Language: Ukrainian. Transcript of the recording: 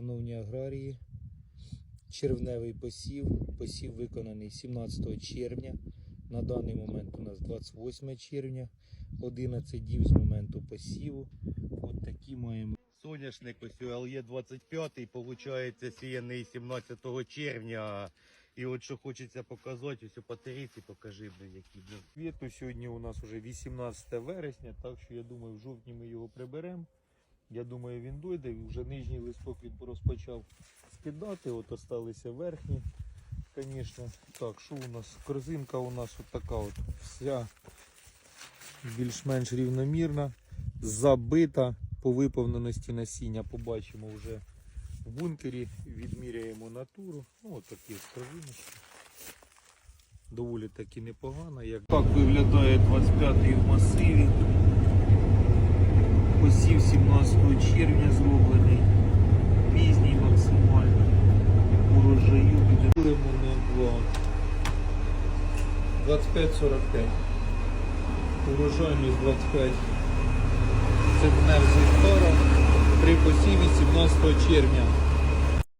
шановні аграрії. Червневий посів. Посів виконаний 17 червня. На даний момент у нас 28 червня, 11 днів з моменту посіву. От такі маємо. Соняшник ось ЛЄ 25 виходить сіяний 17 червня. І от що хочеться показати, ось по тарифі покажи, блин, які. Квіту сьогодні у нас вже 18 вересня, так що я думаю, в жовтні ми його приберемо. Я думаю, він дойде. Вже нижній листок він розпочав скидати. От осталися верхні. Звісно. Так, що у нас? Корзинка у нас от така от вся більш-менш рівномірна, забита по виповненості насіння. Побачимо вже в бункері, відміряємо натуру. Ну, от такі корзиночки доволі таки непогано. Як так виглядає 25-й в масиві. Посів 17 червня зроблений. Пізній максимально. Урожаю буде лимонне 2. 25-45. Урожайність 25 центнер зі гектара при посіві 17 червня.